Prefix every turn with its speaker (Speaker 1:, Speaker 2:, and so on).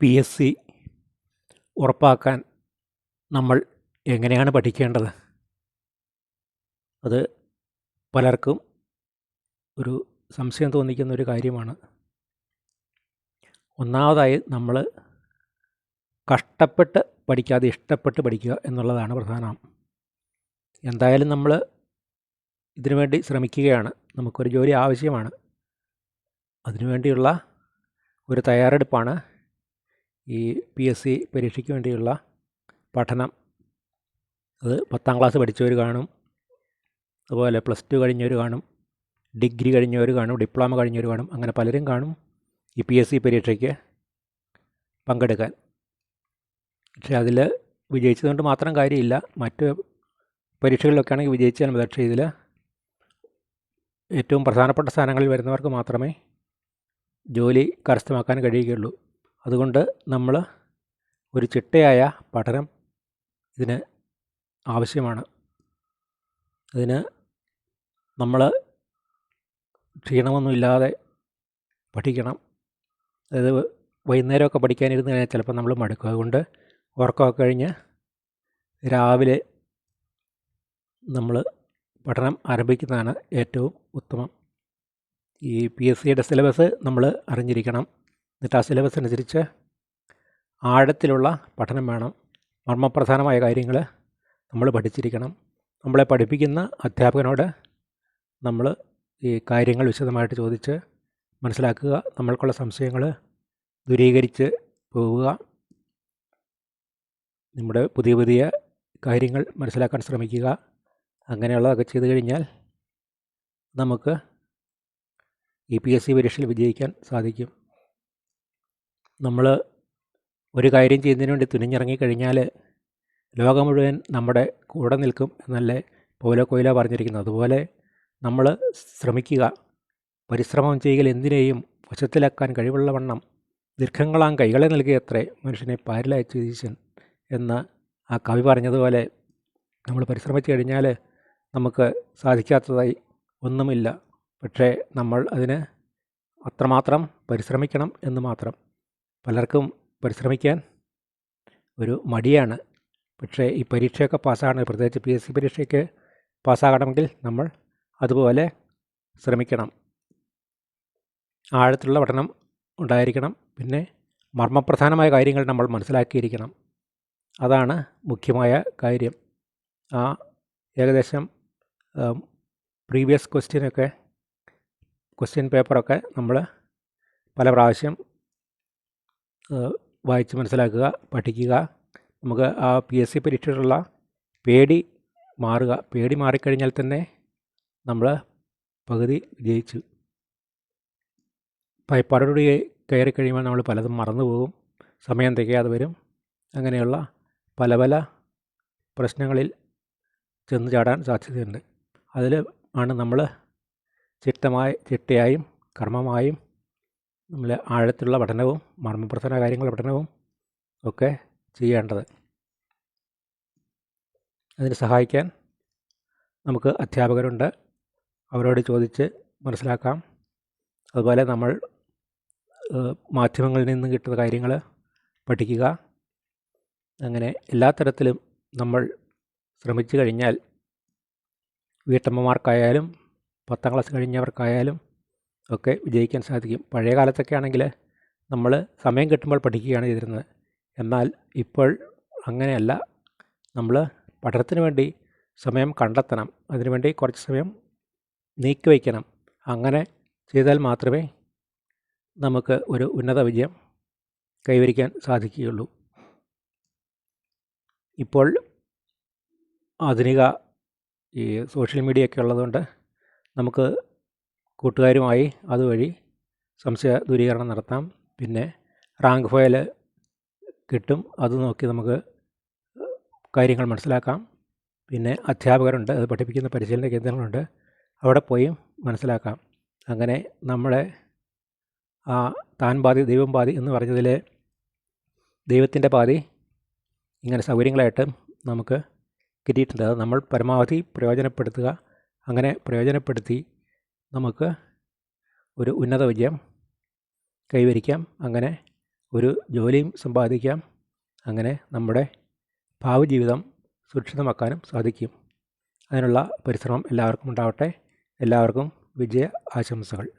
Speaker 1: P S C ഉറപ്പാക്കാൻ നമ്മൾ എങ്ങനെയാണ് പഠിക്കേണ്ടത്? അത് പലർക്കും ഒരു സംശയം തോന്നിക്കുന്ന ഒരു കാര്യമാണ്. ഒന്നാമതായി നമ്മൾ കഷ്ടപ്പെട്ട് പഠിക്കാതെ ഇഷ്ടപ്പെട്ട് പഠിക്കുക എന്നുള്ളതാണ് പ്രധാനം. എന്തായാലും നമ്മൾ ഇതിനുവേണ്ടി ശ്രമിക്കുകയാണ്. നമുക്കൊരു ജോലി ആവശ്യമാണ്. അതിനുവേണ്ടിയുള്ള ഒരു തയ്യാറെടുപ്പാണ് ഈ പി എസ് സി പരീക്ഷയ്ക്ക് വേണ്ടിയുള്ള പഠനം. അത് പത്താം ക്ലാസ് പഠിച്ചവർ കാണും. അതുപോലെ പ്ലസ് ടു കഴിഞ്ഞവർ കാണും. ഡിഗ്രി കഴിഞ്ഞവർ കാണും. ഡിപ്ലോമ കഴിഞ്ഞവർ കാണും. അങ്ങനെ പലരും കാണും ഈ പി എസ് സി പരീക്ഷയ്ക്ക് പങ്കെടുക്കാൻ. പക്ഷേ അതിൽ വിജയിച്ചതുകൊണ്ട് മാത്രം കാര്യമില്ല. മറ്റ് പരീക്ഷകളിലൊക്കെ ആണെങ്കിൽ വിജയിച്ചാൽ മതി പക്ഷേ ഇതിൽ ഏറ്റവും പ്രധാനപ്പെട്ട സ്ഥാനങ്ങളിൽ വരുന്നവർക്ക് മാത്രമേ ജോലി കരസ്ഥമാക്കാൻ കഴിയുകയുള്ളൂ. അതുകൊണ്ട് നമ്മൾ ഒരു ചിട്ടയായ പഠനം ഇതിന് ആവശ്യമാണ്. അതിന് നമ്മൾ ക്ഷീണമൊന്നുമില്ലാതെ പഠിക്കണം. അതായത് വൈകുന്നേരമൊക്കെ പഠിക്കാനിരുന്ന് കഴിഞ്ഞാൽ ചിലപ്പോൾ നമ്മൾ മടുക്കും. അതുകൊണ്ട് ഉറക്കമൊക്കെ കഴിഞ്ഞ് രാവിലെ നമ്മൾ പഠനം ആരംഭിക്കുന്നതാണ് ഏറ്റവും ഉത്തമം. ഈ പി എസ് സിയുടെ സിലബസ് നമ്മൾ അറിഞ്ഞിരിക്കണം. എന്നിട്ട് ആ സിലബസ് അനുസരിച്ച് ആഴത്തിലുള്ള പഠനം വേണം. മർമ്മപ്രധാനമായ കാര്യങ്ങൾ നമ്മൾ പഠിച്ചിരിക്കണം. നമ്മളെ പഠിപ്പിക്കുന്ന അധ്യാപകനോട് നമ്മൾ ഈ കാര്യങ്ങൾ വിശദമായിട്ട് ചോദിച്ച് മനസ്സിലാക്കുക. നമ്മൾക്കുള്ള സംശയങ്ങൾ ദൂരീകരിച്ച് പോവുക. നമ്മുടെ പുതിയ പുതിയ കാര്യങ്ങൾ മനസ്സിലാക്കാൻ ശ്രമിക്കുക. അങ്ങനെയുള്ളതൊക്കെ ചെയ്തു കഴിഞ്ഞാൽ നമുക്ക് ഇ പി എസ് സി പരീക്ഷയിൽ വിജയിക്കാൻ സാധിക്കും. നമ്മൾ ഒരു കാര്യം ചെയ്യുന്നതിന് വേണ്ടി തുനിഞ്ഞിറങ്ങിക്കഴിഞ്ഞാൽ ലോകം മുഴുവൻ നമ്മുടെ കൂടെ നിൽക്കും എന്നല്ലേ പൗലോ കൊയിലോ പറഞ്ഞിരിക്കുന്നത്. അതുപോലെ നമ്മൾ ശ്രമിക്കുക. പരിശ്രമം ചെയ്യുക എന്തിനേയും വശത്തിലാക്കാൻ കഴിവുള്ള വണ്ണം ദീർഘങ്ങളാം കൈകളെ നൽകിയത്രേ മനുഷ്യനെ പാരിലയച്ചു ഈശൻ എന്ന് ആ കവി പറഞ്ഞതുപോലെ നമ്മൾ പരിശ്രമിച്ചു കഴിഞ്ഞാൽ നമുക്ക് സാധിക്കാത്തതായി ഒന്നുമില്ല. പക്ഷേ നമ്മൾ അതിന് അത്രമാത്രം പരിശ്രമിക്കണം എന്ന് മാത്രം. പലർക്കും പരിശ്രമിക്കാൻ ഒരു മടിയാണ്. പക്ഷേ ഈ പരീക്ഷയൊക്കെ പാസ്സാകണം പ്രത്യേകിച്ച് പി എസ് സി പരീക്ഷയ്ക്ക് പാസ്സാകണമെങ്കിൽ നമ്മൾ അതുപോലെ ശ്രമിക്കണം. ആഴത്തിലുള്ള പഠനം ഉണ്ടായിരിക്കണം. പിന്നെ മർമ്മപ്രധാനമായ കാര്യങ്ങൾ നമ്മൾ മനസ്സിലാക്കിയിരിക്കണം. അതാണ് മുഖ്യമായ കാര്യം. ആ ഏകദേശം പ്രീവിയസ് ക്വസ്റ്റ്യനൊക്കെ ക്വസ്റ്റ്യൻ പേപ്പറൊക്കെ നമ്മൾ പല പ്രാവശ്യം വായിച്ച് മനസ്സിലാക്കുക പഠിക്കുക. നമുക്ക് ആ പി എസ് സി പരീക്ഷയിലുള്ള പേടി മാറുക. പേടി മാറിക്കഴിഞ്ഞാൽ തന്നെ നമ്മൾ പകുതി വിജയിച്ചു ഭയപ്പാടോടുകൂടി കയറി കഴിയുമ്പോൾ നമ്മൾ പലതും മറന്നു പോകും. സമയം തികയാതെ വരും. അങ്ങനെയുള്ള പല പല പ്രശ്നങ്ങളിൽ ചെന്ന് ചാടാൻ സാധ്യതയുണ്ട്. അതിൽ ആണ് നമ്മൾ ചിട്ടമായി ചിട്ടയായും കർമ്മമായും നമ്മൾ ആഴത്തിലുള്ള പഠനവും മർമ്മപ്രധാന കാര്യങ്ങളുടെ പഠനവും ഒക്കെ ചെയ്യേണ്ടത്. അതിന് സഹായിക്കാൻ നമുക്ക് അധ്യാപകരുണ്ട്. അവരോട് ചോദിച്ച് മനസ്സിലാക്കാം. അതുപോലെ നമ്മൾ മാധ്യമങ്ങളിൽ നിന്ന് കിട്ടുന്ന കാര്യങ്ങൾ പഠിക്കുക. അങ്ങനെ എല്ലാ തരത്തിലും നമ്മൾ ശ്രമിച്ചു കഴിഞ്ഞാൽ വീട്ടമ്മമാർക്കായാലും പത്താം ക്ലാസ് കഴിഞ്ഞവർക്കായാലും ഒക്കെ വിജയിക്കാൻ സാധിക്കും. പഴയ കാലത്തൊക്കെ ആണെങ്കിൽ നമ്മൾ സമയം കിട്ടുമ്പോൾ പഠിക്കുകയാണ് ചെയ്തിരുന്നത്. എന്നാൽ ഇപ്പോൾ അങ്ങനെയല്ല. നമ്മൾ പഠനത്തിന് വേണ്ടി സമയം കണ്ടെത്തണം. അതിനുവേണ്ടി കുറച്ച് സമയം നീക്കി വയ്ക്കണം. അങ്ങനെ ചെയ്താൽ മാത്രമേ നമുക്ക് ഒരു ഉന്നത വിജയം കൈവരിക്കാൻ സാധിക്കുകയുള്ളൂ. ഇപ്പോൾ ആധുനിക ഈ സോഷ്യൽ മീഡിയ ഒക്കെ ഉള്ളതുകൊണ്ട് നമുക്ക് കൂട്ടുകാരുമായി അതുവഴി സംശയ ദൂരീകരണം നടത്താം. പിന്നെ റാങ്ക് ഫയൽ കിട്ടും. അത് നോക്കി നമുക്ക് കാര്യങ്ങൾ മനസ്സിലാക്കാം. പിന്നെ അധ്യാപകരുണ്ട്. അത് പഠിപ്പിക്കുന്ന പരിശീലന കേന്ദ്രങ്ങളുണ്ട്. അവിടെ പോയി മനസ്സിലാക്കാം. അങ്ങനെ നമ്മളെ ആ താൻ പാതി ദൈവം പാതി എന്ന് പറഞ്ഞതിൽ ദൈവത്തിന്റെ പാതി ഇങ്ങനെ സൗകര്യങ്ങളായിട്ട് നമുക്ക് കിട്ടിയിട്ടുണ്ട്. അത് നമ്മൾ പരമാവധി പ്രയോജനപ്പെടുത്തുക. അങ്ങനെ പ്രയോജനപ്പെടുത്തി നമുക്ക് ഒരു ഉന്നത വിജയം കൈവരിക്കാം. അങ്ങനെ ഒരു ജോലിയും സമ്പാദിക്കാം. അങ്ങനെ നമ്മുടെ ഭാവി ജീവിതം സുരക്ഷിതമാക്കാനും സാധിക്കും. അതിനുള്ള പരിശ്രമം എല്ലാവർക്കും ഉണ്ടാവട്ടെ. എല്ലാവർക്കും വിജയ ആശംസകൾ.